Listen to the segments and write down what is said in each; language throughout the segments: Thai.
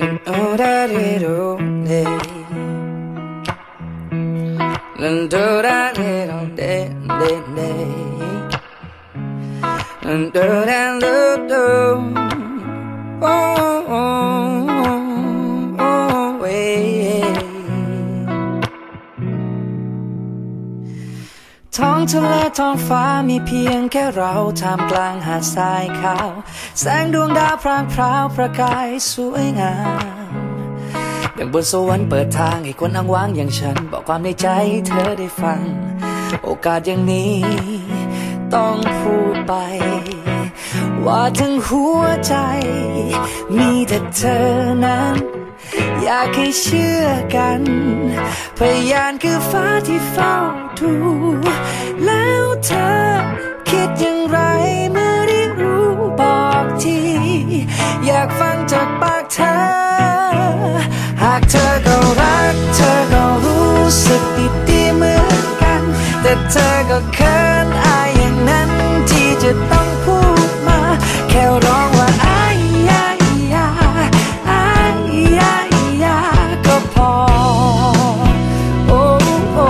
You know that it only do that it all day, day, day. do that, do, do. Oh. องทะเลท้องฟ้ามีเพียงแค่เราท่ามกลางหาดทรายขาว แสงดวงดาวพรางพราวประกายสวยงามอย่างบนสวรรค์เปิดทางให้คนอ้างว้างอย่างฉัน บอกความในใจเธอได้ฟัง โอกาสอย่างนี้ ต้องพูดไป ว่าทั้งหัวใจ มีแต่เธอนั้นอยากให้เชื่อกัน พยานคือฟ้าที่เฝ้าดู หากเธอก็รัก เธอก็รู้สึกดีๆเหมือนกัน แต่เธอก็เขินอายอย่างนั้นที่จะต้องพูดมา แค่ร้องว่าอายยายาอายยายาก็พอ โอ้โอ้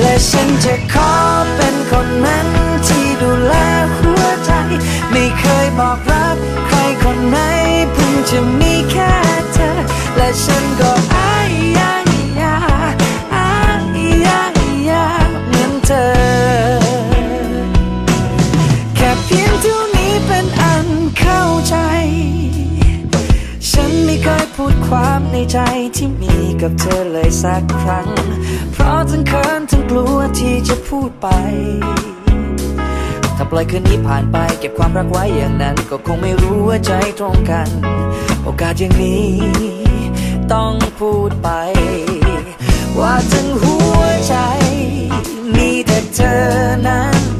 และฉันจะขอเป็นคนนั้นที่ดูแลหัวใจ ไม่เคยบอกรักใครคนไหนเพิ่งจะมี และฉันก็อายยายาอายยายาเหมือนเธอ แค่เพียงเท่านี้เป็นอันเข้าใจ ฉันไม่เคยพูดความในใจที่มีกับเธอเลยสักครั้ง เพราะทั้งเขินทั้งกลัวที่จะพูดไปถ้าปล่อยคืนนี้ผ่านไปเก็บความรักไว้อย่างนั้น ก็คงไม่รู้ว่าใจตรงกัน โอกาสอย่างนี้ ต้องพูดไป ว่าถึงหัวใจ มีแต่เธอนั้น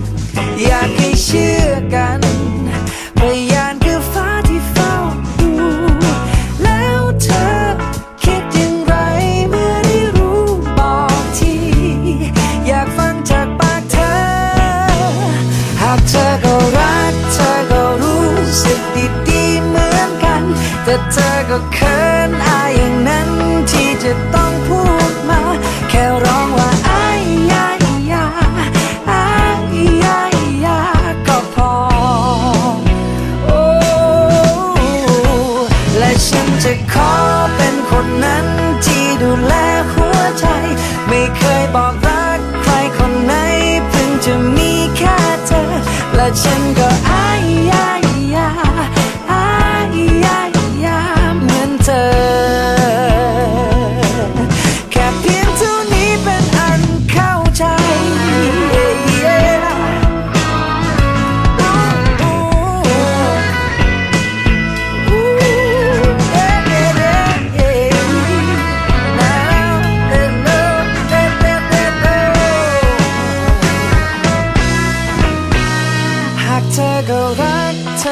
แ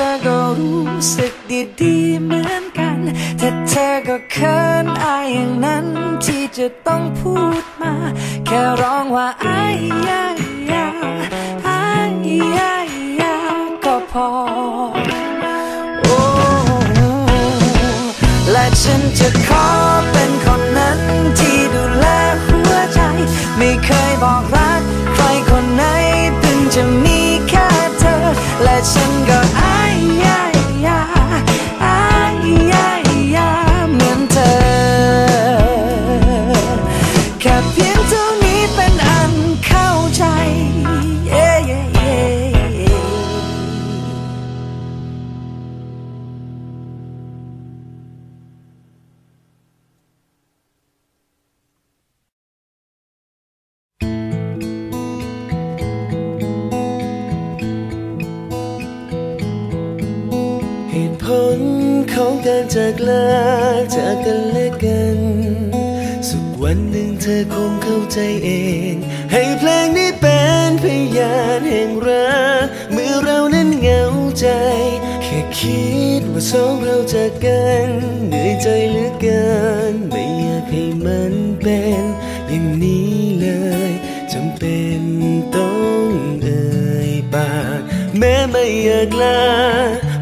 อก็รู้สึกดีๆเหมือนกัน แต่เธอก็เขินอายอย่างนั้นที่จะต้องพูดมา แค่ร้องว่าอายยายาอายยายาก็พอ โอ้และฉันจะ การจากลาจากกันและกันสุดวันหนึ่งเธอคงเข้าใจเอง ให้เพลงนี้เป็นพยานแห่งรักเมื่อเรานั้นเหงาใจ แค่คิดว่าสองเราจากกันเหนื่อยใจเหลือเกิน ไม่อยากให้มันเป็นอย่างนี้เลยจำเป็นต้องเอ่ยปากแม้ไม่อยากลา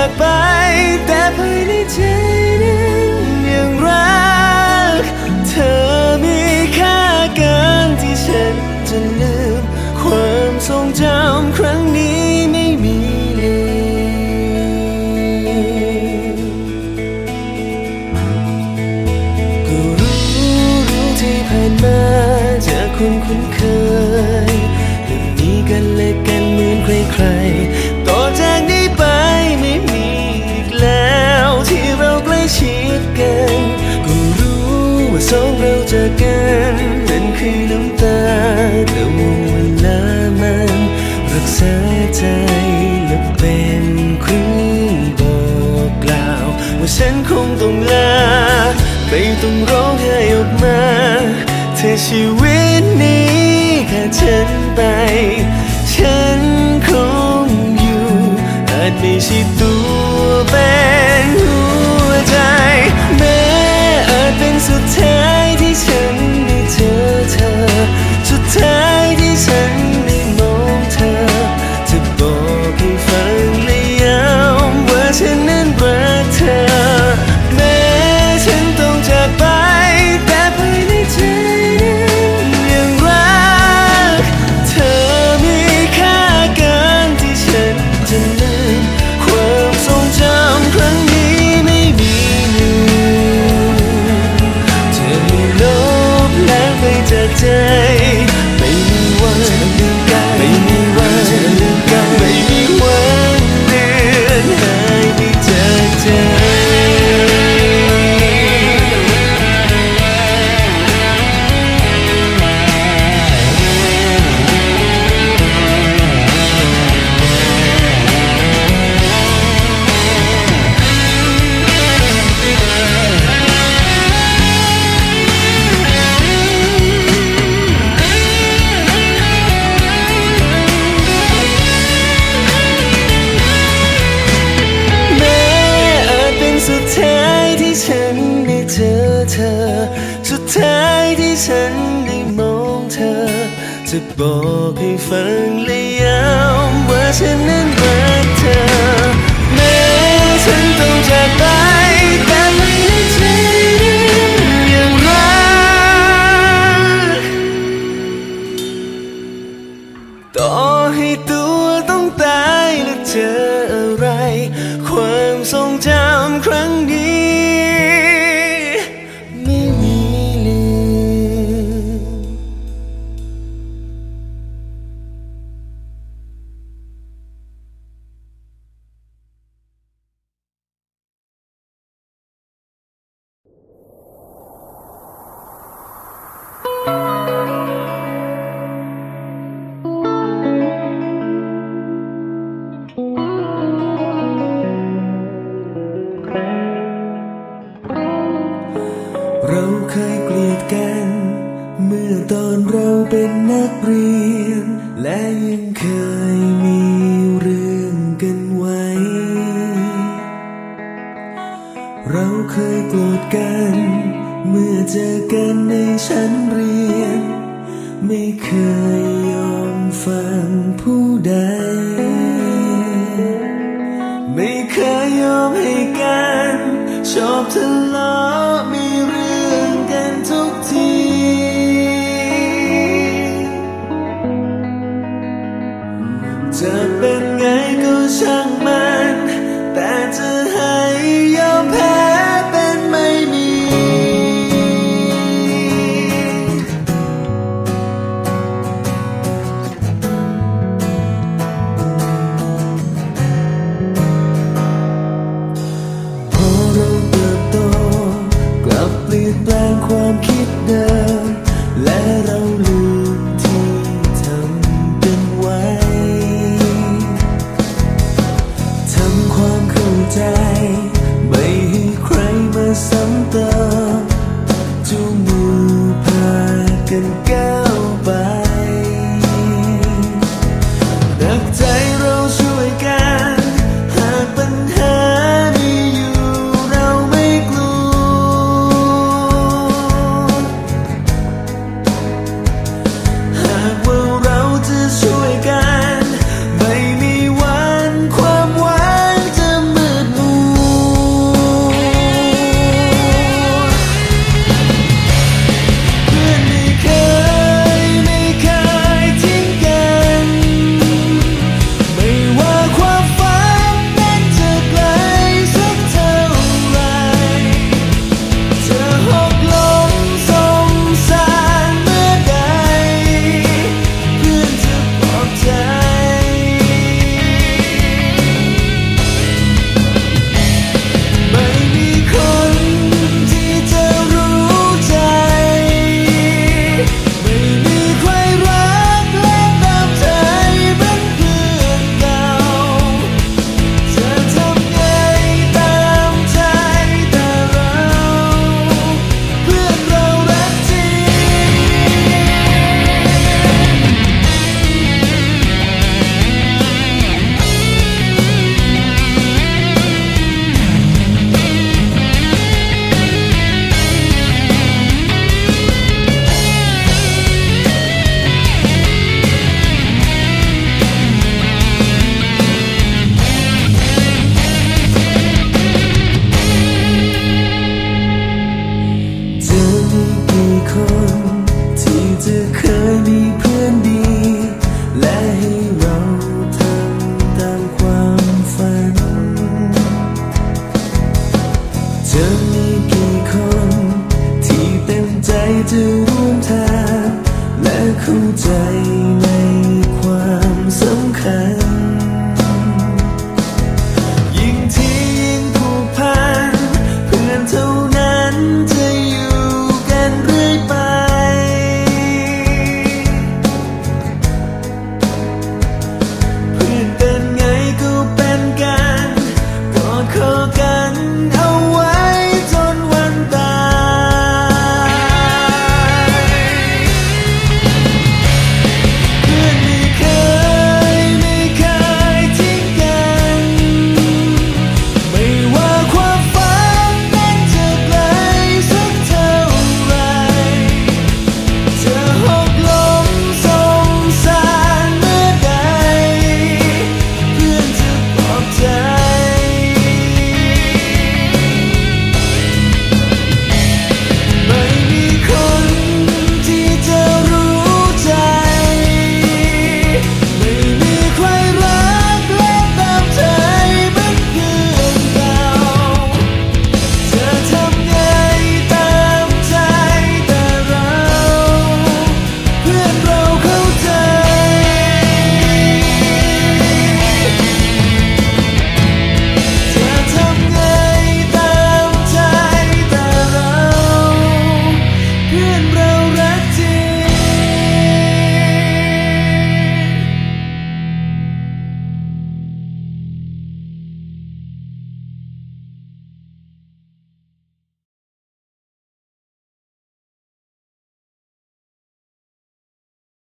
จากไป แต่ภายในใจนั้นยังรัก เธอมีค่าเกินที่ฉันจะลืม ความทรงจำครั้งนี้ สองเราเจอกันนั่นคือน้ำตาแต่ว่าเวลามันรักษาใจและเป็นเครื่องบอกกล่าว ว่าฉันคงต้องลาไม่ต้องร้องไห้ออกมาถ้าชีวิตนี้ขาดฉันไป ฉันคงอยู่อาจไม่ใช่ตัวเป็ ท้ายที่ฉันได้มองเธอ จะบอกให้ฟังและย้ำว่าฉันนั้นรักเธอ แม้ฉันต้องจากไปแต่ไม่ในใจยังรักต่อให้ตัวต้องตายและเจออะไร ความทรงจำครั้งนี้ ไม่เคยยอมฟังผู้ใด ไม่เคยยอมให้กันชอบทะเลาะ